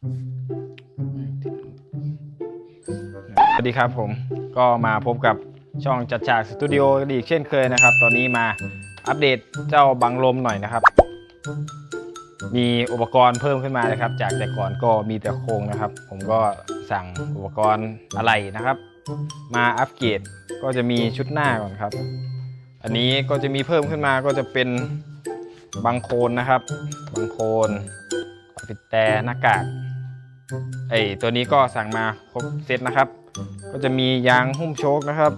สวัสดีครับผมก็มาพบกับช่องจัดฉากสตูดิโออีกเช่นเคยนะครับ ตอนนี้มาอัปเดตเจ้าบังลมหน่อยนะครับ มีอุปกรณ์เพิ่มขึ้นมานะครับ จากแต่ก่อนก็มีแต่โครงนะครับ ผมก็สั่งอุปกรณ์อะไรนะครับ มาอัปเกรดก็จะมีชุดหน้าก่อนครับ อันนี้ก็จะมีเพิ่มขึ้นมาก็จะเป็นบังโคนนะครับบังโคนปิดแต่หน้ากาก ไอตัวนี้ก็สั่งมาครบเซตนะครับ ก็จะมียางหุ้มโชคนะครับ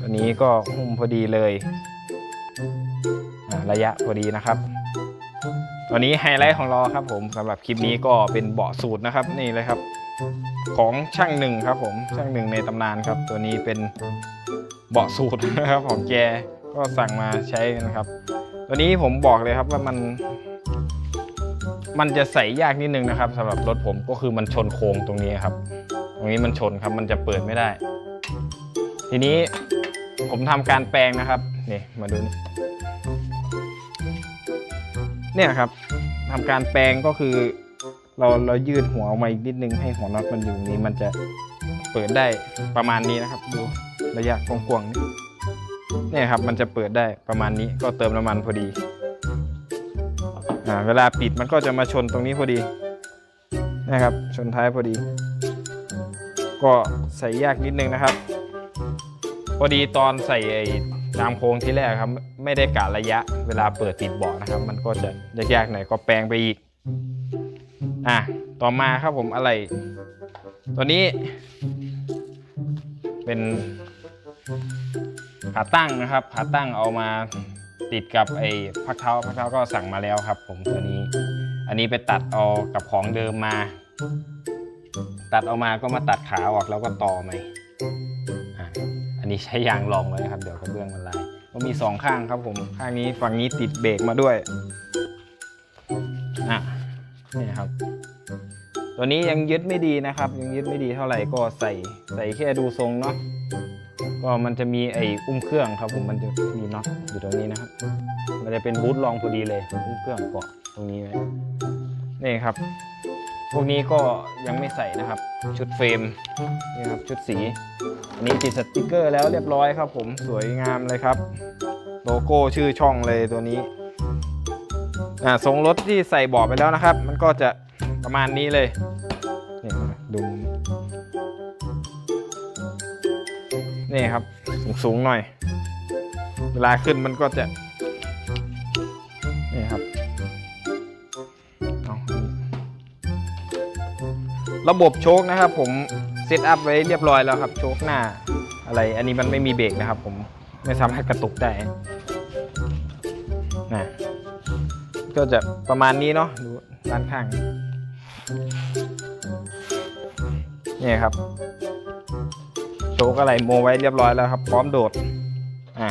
ตัวนี้ก็หุ้มพอดีเลยระยะพอดีนะครับตัวนี้ไฮไลท์ของเราครับผมสำหรับคลิปนี้ก็เป็นเบาะสูตรนะครับนี่เลยครับ ของช่างหนึ่งครับผมช่างหนึ่งในตำนานครับ ตัวนี้เป็นเบาะสูตรนะครับของแกก็สั่งมาใช้กันครับ ตัวนี้ผมบอกเลยครับว่ามัน มันจะใส่ยากนิดนึงนะครับสำหรับรถผมก็คือมันชนโครงตรงนี้ครับ ตรงนี้มันชนครับมันจะเปิดไม่ได้ ทีนี้ผมทำการแปลงนะครับนี่มาดูนี่เนี่ยครับทำการแปลงก็คือเราเรายืดหัวออกมาอีกนิดนึงให้หัวน็อตมันอยู่ตรงนี้มันจะเปิดได้ประมาณนี้นะครับ ดูระยะกว้างๆนี่เนี่ยครับ มันจะเปิดได้ประมาณนี้ก็เติมน้ำมันพอดี เวลาปิดมันก็จะมาชนตรงนี้พอดีนะครับ ชนท้ายพอดี ก็ใส่ยากนิดนึงนะครับ พอดีตอนใส่ไอ้ตามโค้งที่แรกครับ ไม่ได้กะระยะ เวลาเปิดติดเบาะนะครับ มันก็จะยากๆหน่อยก็แปลงไปอีกอะต่อมาครับผมอะไร ตัวนี้ เป็นขาตั้งนะครับขาตั้งเอามา ติดกับไอ้พักเท้าพักเท้าก็สั่งมาแล้วครับ ผมตัวนี้ อันนี้ไปตัดเอากับของเดิมมา ตัดเอามาก็มาตัดขาออกแล้วก็ต่อใหม่อันนี้ใช้ยางรองไว้ครับ เดี๋ยวกระเบื้องมันลายก็มีสองข้างครับผมข้างนี้ฝั่งนี้ติดเบรกมาด้วยอะนี่ครับ ตัวนี้ยังยึดไม่ดีนะครับ ยังยึดไม่ดีเท่าไหร่ก็ใส่ใส่แค่ดูทรงเนาะ ก็มันจะมีไอ้อุ้มเครื่องครับผมมันจะมีน็อตอยู่ตรงนี้นะครับ มันจะเป็นบูทรองพอดีเลยอุ้มเครื่องเกาะตรงนี้ไว้นี่ครับ พวกนี้ก็ยังไม่ใส่นะครับ ชุดเฟรมนี่ครับชุดสีอันนี้ติดสติกเกอร์แล้วเรียบร้อยครับ ผมสวยงามเลยครับ โลโก้ชื่อช่องเลยตัวนี้อ่าทรงรถที่ใส่บาะไปแล้วนะครับ มันก็จะประมาณนี้เลยนี่มาดู นี่ครับสูงสูงๆหน่อย เวลาขึ้นมันก็จะ นี่ครับระบบโชคนะครับ ผมเซตอัพไว้เรียบร้อยแล้วครับ โชคหน้าอะไรอันนี้มันไม่มีเบรกนะครับ ผมไม่สามารถกระตุกได้นะก็จะประมาณนี้เนาะดูด้านข้างนี่ครับ ชกอะไรโมไว้เรียบร้อยแล้วครับ พร้อมโดดอะ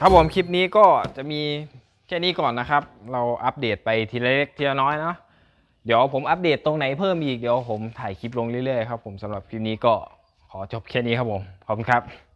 ครับผมคลิปนี้ก็จะมีแค่นี้ก่อนนะครับ เราอัปเดตไปทีละเล็กทีละน้อยเนาะเดี๋ยวผมอัปเดตตรงไหนเพิ่มอีกเดี๋ยวผมถ่ายคลิปลงเรื่อยๆครับผมสำหรับคลิปนี้ก็ขอจบแค่นี้ครับผมขอบคุณครับ